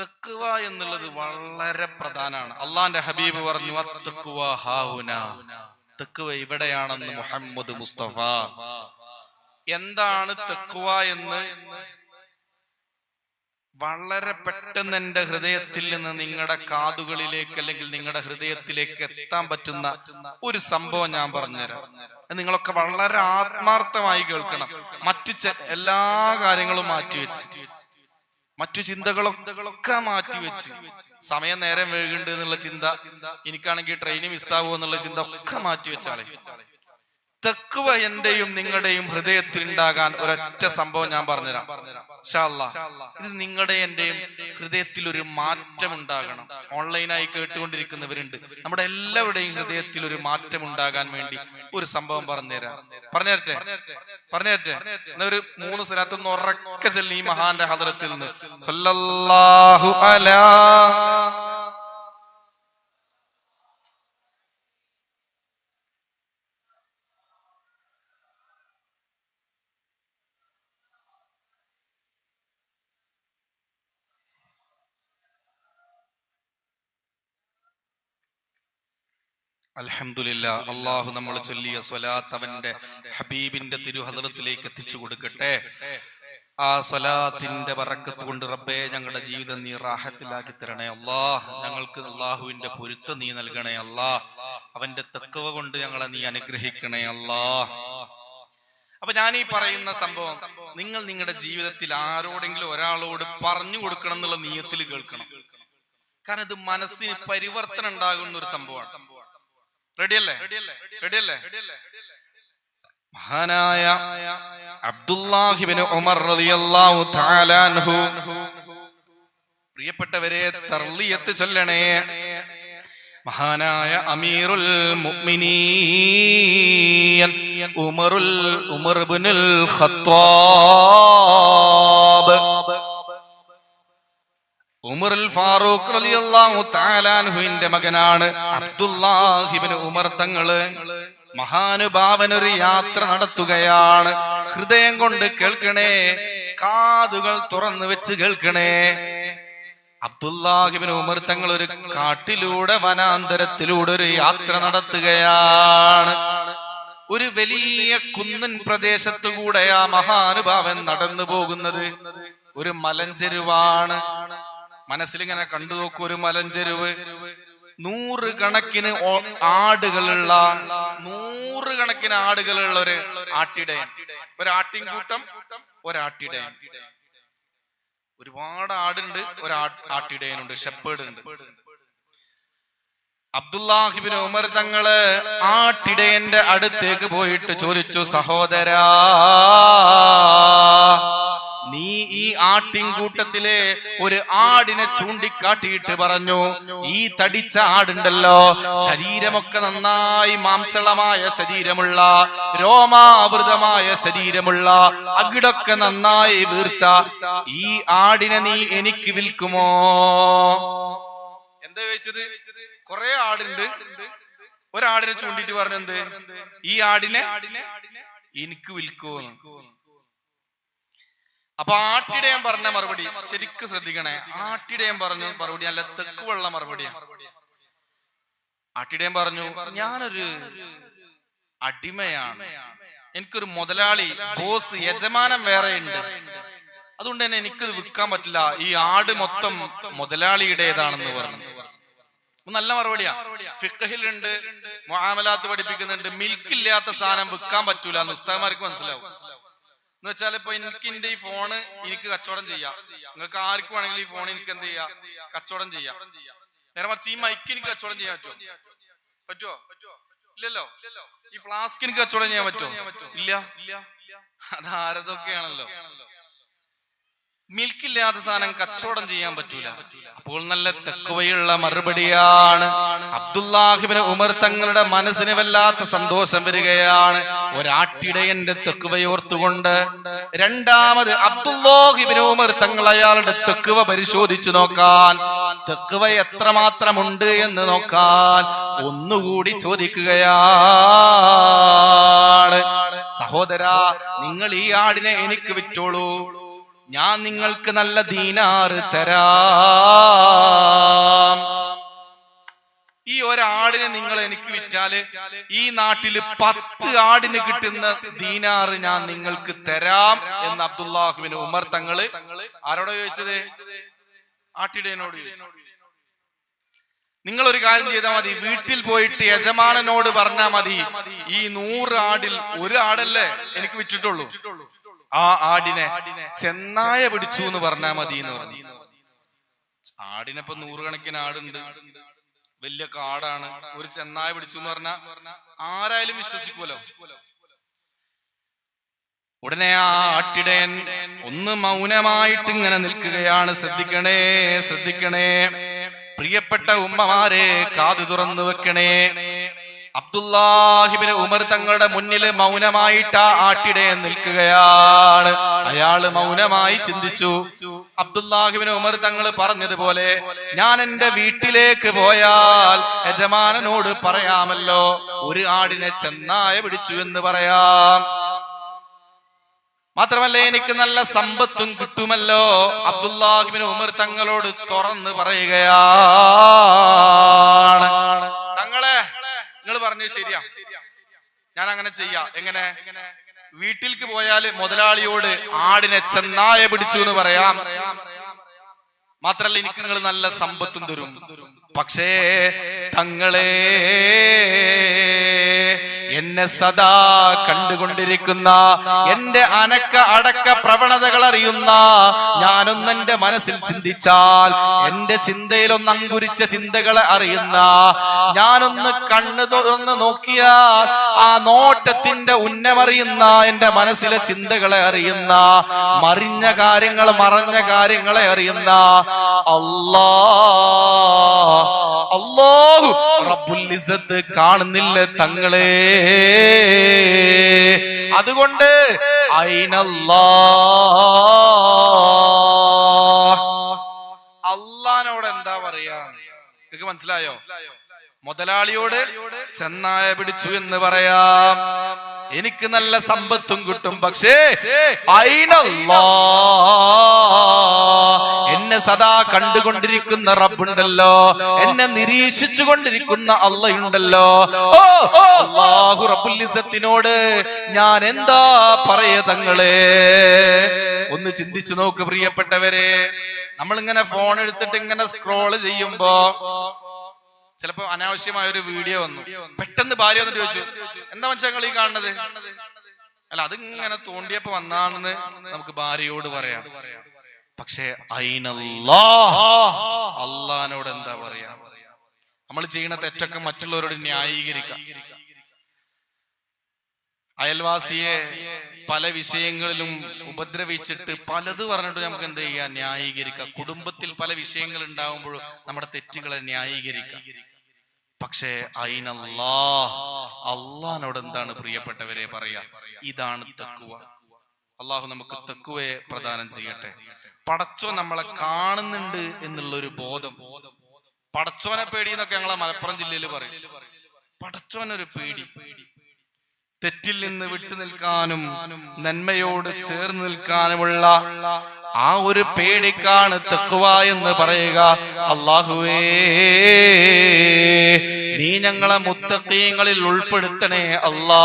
തെക്കുവ എന്നുള്ളത് വളരെ പ്രധാനമാണ്. അള്ളാന്റെ ഹബീബ് പറഞ്ഞു തെക്കുവ ഹാവുന. തെക്കുവ ഇവിടെയാണെന്ന് മുഹമ്മദ് മുസ്തഫ. എന്താണ് തെക്കുവ എന്ന്? വളരെ പെട്ടെന്ന് എന്റെ ഹൃദയത്തിൽ നിന്ന് നിങ്ങളുടെ കാതുകളിലേക്ക് അല്ലെങ്കിൽ നിങ്ങളുടെ ഹൃദയത്തിലേക്ക് എത്താൻ പറ്റുന്ന ഒരു സംഭവം ഞാൻ പറഞ്ഞുതരാം. നിങ്ങളൊക്കെ വളരെ ആത്മാർത്ഥമായി കേൾക്കണം. മറ്റു എല്ലാ കാര്യങ്ങളും മാറ്റിവെച്ച്. മറ്റു ചിന്തകളൊക്കെ മാറ്റിവെച്ച് സമയം നേരം വൈകുന്നുണ്ട് എന്നുള്ള ചിന്ത. എനിക്കാണെങ്കിൽ ട്രെയിന് മിസ്സാവോ എന്നുള്ള ചിന്ത ഒക്കെ മാറ്റിവെച്ചാളെ തെക്കുവ എന്റെയും നിങ്ങളുടെയും ഹൃദയത്തിൽ ഉണ്ടാകാൻ ഒരൊറ്റ സംഭവം ഞാൻ പറഞ്ഞുതരാം. ഇത് നിങ്ങളുടെ എന്റെയും ഹൃദയത്തിൽ ഒരു മാറ്റം ഉണ്ടാകണം. ഓൺലൈനായി കേട്ടുകൊണ്ടിരിക്കുന്നവരുണ്ട്. നമ്മുടെ എല്ലാവരുടെയും ഹൃദയത്തിൽ ഒരു മാറ്റം ഉണ്ടാകാൻ വേണ്ടി ഒരു സംഭവം പറഞ്ഞുതരാം. പറഞ്ഞേരട്ടെ പറഞ്ഞേരട്ടെ എന്നൊരു മൂന്ന് സ്ഥലത്തുനിന്ന് ഉറക്കെ ചെല്ലി മഹാന്റെ ഹദരത്തിൽ നിന്ന്. സല്ലല്ലാഹു അൽഹംദുലില്ല അള്ളാഹു നമ്മൾ ചൊല്ലിയ സ്വലാത്ത് അവന്റെ ഹബീബിന്റെ തിരുഹദറത്തിലേക്ക് എത്തിച്ചു കൊടുക്കട്ടെ. ആ സ്വലാത്തിന്റെ വറക്കത്ത് കൊണ്ട് റബ്ബേ ഞങ്ങളുടെ ജീവിതം നീ റാഹത്തിലാക്കി തരണേ അള്ളാഹ് ഞങ്ങൾക്ക് അള്ളാഹുവിന്റെ പൊരുത്തം നീ നൽകണേ അള്ളാഹ് അവന്റെ തെക്കവ കൊണ്ട് ഞങ്ങളെ നീ അനുഗ്രഹിക്കണേ അള്ളാഹ് അപ്പൊ ഞാൻ ഈ പറയുന്ന സംഭവം നിങ്ങൾ നിങ്ങളുടെ ജീവിതത്തിൽ ആരോടെങ്കിലും ഒരാളോട് പറഞ്ഞു കൊടുക്കണം എന്നുള്ള നീയത്തിൽ കേൾക്കണം. കാരണം ഇത് മനസ്സിന് പരിവർത്തനം ഉണ്ടാകുന്ന ഒരു സംഭവമാണ്. റെഡിയല്ലേ? റെഡിയല്ലേ? മഹാനായ അബ്ദുല്ലാഹിബിന് ഉമർ റളിയല്ലാഹു തആല അൻഹു. പ്രിയപ്പെട്ടവരെ തർലിയത്ത് ചൊല്ലണേ. മഹാനായ അമീറുൽ മുഅ്മിനീൻ ഉമറുൽ ഉമർ ഇബ്നുൽ ഖത്താബ്. ഉമറുൽ ഫാറൂഖ് റളിയല്ലാഹു മകനാണ് അബ്ദുല്ലാഹിബ്നു ഉമർ തങ്ങൾ. മഹാനുഭാവനൊരു യാത്ര നടത്തുകയാണ്. ഹൃദയം കൊണ്ട് കേൾക്കണേ കാതുകൾ തുറന്നു വെച്ച് കേൾക്കണേ. അബ്ദുല്ലാഹിബിൻ ഉമർ തങ്ങൾ ഒരു കാട്ടിലൂടെ വനാന്തരത്തിലൂടെ ഒരു യാത്ര നടത്തുകയാണ്. ഒരു വലിയ കുന്നൻ പ്രദേശത്തു കൂടെ ആ മഹാനുഭാവൻ നടന്നു പോകുന്നത്. ഒരു മലഞ്ചെരുവാണ്. മനസ്സിലിങ്ങനെ കണ്ടു നോക്കൂ ഒരു മലഞ്ചെരുവ്. നൂറ് കണക്കിന് ആടുകളുള്ള നൂറ് കണക്കിന് ആടുകളുള്ള ഒരു ആട്ടിടയൻ. ഒരാട്ടിൻ കൂട്ടം ഒരാട്ടിടയൻ. ഒരുപാട് ആടുണ്ട് ഒരു ആട്ടിടയനുണ്ട് ഷെപ്പേഡ് ഉണ്ട് അബ്ദുല്ലാഹിബിൻ ഉമർ തങ്ങൾ ആട്ടിടയന്റെ അടുത്തേക്ക് പോയിട്ട് ചോദിച്ചു സഹോദരാ നീ ഈ ആട്ടിൻകൂട്ടത്തിലെ ഒരു ആടിനെ ചൂണ്ടിക്കാട്ടിയിട്ട് പറഞ്ഞു ഈ തടിച്ച ആടുണ്ടല്ലോ ശരീരമൊക്കെ നന്നായി മാംസളമായ ശരീരമുള്ള രോമാവൃതമായ ശരീരമുള്ള അകിടൊക്കെ നന്നായി വീർത്ത ഈ ആടിനെ നീ എനിക്ക് വിൽക്കുമോ? എന്താ ചോദിച്ചത്? കൊറേ ആടുണ്ട്. ഒരാടിനെ ചൂണ്ടിട്ട് പറഞ്ഞെന്ത്? ഈ ആടിനെ എനിക്ക് വിൽക്കുമോ അപ്പൊ ആട്ടിടയൻ പറഞ്ഞ മറുപടി ശരിക്കും ശ്രദ്ധിക്കണേ. ആട്ടിടയൻ പറഞ്ഞു മറുപടി അല്ല തെക്ക് വെള്ള മറുപടിയാണ് ആട്ടിടയൻ പറഞ്ഞു ഞാനൊരു അടിമയാണ്. എനിക്കൊരു മുതലാളി ബോസ് യജമാനം വേറെ ഉണ്ട്. അതുകൊണ്ട് തന്നെ എനിക്കത് വിൽക്കാൻ പറ്റില്ല. ഈ ആട് മൊത്തം മുതലാളിയുടേതാണെന്ന് പറഞ്ഞു. നല്ല മറുപടിയാ. ഫിഖഹിലുണ്ട് മുഹാമലാത്ത് പഠിപ്പിക്കുന്നുണ്ട്. മിൽക്ക് ഇല്ലാത്ത സാധനം വിൽക്കാൻ പറ്റൂല എന്ന് മനസ്സിലാവും. എന്ന് വെച്ചാൽ ഇപ്പൊ എനിക്ക് എന്റെ ഈ ഫോണ് എനിക്ക് കച്ചവടം ചെയ്യാം. നിങ്ങൾക്ക് ആർക്കും ആണെങ്കിലും ഈ ഫോൺ എനിക്ക് എന്ത് ചെയ്യാം? കച്ചവടം ചെയ്യാം. നേരെ മറിച്ച് ഈ മൈക്ക് എനിക്ക് കച്ചവടം ചെയ്യാൻ പറ്റുമോ? പറ്റുമോ ഇല്ലല്ലോ? ഈ ഫ്ലാസ്ക് എനിക്ക് കച്ചവടം ചെയ്യാൻ പറ്റുമോ? ഇല്ല? അത് ആരതൊക്കെയാണല്ലോ മിൽക്ക് ഇല്ലാത്ത സാധനം കച്ചവടം ചെയ്യാൻ പറ്റൂല. അപ്പോൾ നല്ല തെക്കുവയുള്ള മറുപടിയാണ് അബ്ദുല്ലാഹിബിന് ഉമർ തങ്ങളുടെ മനസ്സിന് വല്ലാത്ത സന്തോഷം വരികയാണ്. ഒരാട്ടിടയന്റെ തെക്കുവയോർത്തുകൊണ്ട് രണ്ടാമത് അബ്ദുല്ലാഹിബിന് ഉമർ തങ്ങൾ അയാളുടെ തെക്കുവ പരിശോധിച്ചു നോക്കാൻ. തെക്കുവ എത്രമാത്രമുണ്ട് എന്ന് നോക്കാൻ ഒന്നുകൂടി ചോദിക്കുകയാണ്. സഹോദരാ നിങ്ങൾ ഈ ആടിനെ എനിക്ക് വിറ്റോളൂ. ഞാൻ നിങ്ങൾക്ക് നല്ല ദീനാറ് തരാം. ഈ ഒരാടിനെ നിങ്ങൾ എനിക്ക് വിറ്റാൽ ഈ നാട്ടിൽ പത്ത് ആടിന് കിട്ടുന്ന ദീനാറ് ഞാൻ നിങ്ങൾക്ക് തരാം എന്ന് അബ്ദുല്ലാഹുബിന് ഉമർ തങ്ങൾ ആരോടാ ചോദിച്ചത്? ആട്ടിടയനോട് ചോദിച്ചു. നിങ്ങൾ ഒരു കാര്യം ചെയ്താൽ മതി. വീട്ടിൽ പോയിട്ട് യജമാനനോട് പറഞ്ഞാ മതി. ഈ നൂറ് ആടിൽ ഒരു ആടല്ലേ എനിക്ക് വിറ്റിട്ടുള്ളൂ. ആ ആടിനെ ചെന്നായ പിടിച്ചു എന്ന് പറഞ്ഞാൽ മതി എന്ന് പറഞ്ഞു. ആടിനിപ്പോ നൂറുകണക്കിന് ആടുണ്ട്. വലിയ കാടാണ്. ഒരു ചെന്നായ പിടിച്ചു എന്ന് പറഞ്ഞാൽ ആരായാലും വിശ്വസിക്കുമല്ലോ ഉടനെ ആ ആട്ടിടയൻ ഒന്ന് മൗനമായിട്ട് ഇങ്ങനെ നിൽക്കുകയാണ്. ശ്രദ്ധിക്കണേ ശ്രദ്ധിക്കണേ. പ്രിയപ്പെട്ട ഉമ്മമാരെ കാതു തുറന്നു വെക്കണേ. അബ്ദുല്ലാഹിബിന് ഉമർ തങ്ങളുടെ മുന്നിൽ മൗനമായിട്ട് ആ ആട്ടിടയൻ നിൽക്കുകയാണ്. അയാൾ മൗനമായി ചിന്തിച്ചു. അബ്ദുല്ലാഹിബിന് ഉമർ തങ്ങൾ പറഞ്ഞതുപോലെ ഞാൻ എന്റെ വീട്ടിലേക്ക് പോയാൽ യജമാനനോട് പറയാമല്ലോ ഒരു ആടിനെ ചെന്നായ പിടിച്ചു എന്ന് പറയാം. മാത്രമല്ല എനിക്ക് നല്ല സമ്പത്തും കിട്ടുമല്ലോ അബ്ദുല്ലാഹിബിന് ഉമർ തങ്ങളോട് തുറന്ന് പറയുകയാണ്. നിങ്ങൾ പറഞ്ഞത് ശരിയാ. ഞാൻ അങ്ങനെ ചെയ്യാ. എങ്ങനെ? വീട്ടിലേക്ക് പോയാൽ മുതലാളിയോട് ആടിനെ ചെന്നായ പിടിച്ചു എന്ന് പറയാം. മാത്രല്ല എനിക്ക് നിങ്ങൾ നല്ല സമ്പത്തും തരും. പക്ഷേ തങ്ങളെ എന്നെ സദാ കണ്ടുകൊണ്ടിരിക്കുന്ന എന്റെ അനക്ക അടക്ക പ്രവണതകൾ അറിയുന്ന ഞാനൊന്ന് എന്റെ മനസ്സിൽ ചിന്തിച്ചാൽ എന്റെ ചിന്തയിലൊന്ന് അങ്കുരിച്ച ചിന്തകളെ അറിയുന്ന ഞാനൊന്ന് കണ്ണു തുറന്ന് നോക്കിയാൽ ആ നോട്ടത്തിന്റെ ഉന്നമറിയുന്ന എന്റെ മനസ്സിലെ ചിന്തകളെ അറിയുന്ന മറിഞ്ഞ കാര്യങ്ങൾ മറഞ്ഞ കാര്യങ്ങളെ അറിയുന്ന അല്ലാ അല്ലാഹു റബ്ബുൽ ഇസ്സത്ത് കാണുന്നില്ല തങ്ങളെ. അതുകൊണ്ട് അയിനല്ലാ അള്ളാനോട് എന്താ പറയാ? നിങ്ങൾക്ക് മനസ്സിലായോ? മുതലാളിയോട് ചെന്നായ പിടിച്ചു എന്ന് പറയാം. എനിക്ക് നല്ല സമ്പത്തും കിട്ടും പക്ഷേ അയിനല്ലാ എന്നെ സദാ കണ്ടുകൊണ്ടിരിക്കുന്ന റബ്ബുണ്ടല്ലോ. എന്നെ നിരീക്ഷിച്ചു കൊണ്ടിരിക്കുന്ന അള്ളയുണ്ടല്ലോ. ഓ ഞാൻ എന്താ പറയ തങ്ങളെ? ഒന്ന് ചിന്തിച്ചു നോക്ക് പ്രിയപ്പെട്ടവരെ. നമ്മൾ ഇങ്ങനെ ഫോൺ എടുത്തിട്ട് ഇങ്ങനെ സ്ക്രോൾ ചെയ്യുമ്പോ ചിലപ്പോ അനാവശ്യമായ ഒരു വീഡിയോ വന്നു. പെട്ടെന്ന് ഭാര്യ വന്നിട്ട് ചോദിച്ചു എന്താ മനുഷ്യങ്ങൾ ഈ കാണുന്നത്? അല്ല അതിങ്ങനെ തോണ്ടിയപ്പോ വന്നാണെന്ന് നമുക്ക് ഭാര്യയോട് പറയാം. പക്ഷേ അള്ളഹാനോട് എന്താ പറയാ? നമ്മൾ ചെയ്യുന്ന തെറ്റൊക്കെ മറ്റുള്ളവരോട് ന്യായീകരിക്കാം. അയൽവാസിയെ പല വിഷയങ്ങളിലും ഉപദ്രവിച്ചിട്ട് പലത് പറഞ്ഞിട്ട് നമുക്ക് എന്ത് ചെയ്യാം? ന്യായീകരിക്കാം. കുടുംബത്തിൽ പല വിഷയങ്ങൾ ഉണ്ടാവുമ്പോൾ നമ്മുടെ തെറ്റുകളെ ന്യായീകരിക്കാം. പക്ഷേ അയിനല്ലാ അള്ളഹാനോട് എന്താണ് പ്രിയപ്പെട്ടവരെ പറയാ? ഇതാണ് തക്കുവ അള്ളാഹു നമുക്ക് തക്കുവയെ പ്രദാനം ചെയ്യട്ടെ. പടച്ചോ നമ്മളെ കാണുന്നുണ്ട് എന്നുള്ള ഒരു ബോധം. പടച്ചോനെ പേടി എന്നൊക്കെ ഞങ്ങളെ മലപ്പുറം ജില്ലയിൽ പറയും. പടച്ചോനൊരു പേടി. തെറ്റിൽ നിന്ന് വിട്ടു നിൽക്കാനും നന്മയോട് ചേർന്ന് നിൽക്കാനുമുള്ള ആ ഒരു പേടിക്കാണ് തെക്കുവ എന്ന് പറയുക. അള്ളാഹുവേ നീ ഞങ്ങളെ മുത്തക്കീങ്ങളിൽ ഉൾപ്പെടുത്തണേ അല്ലാ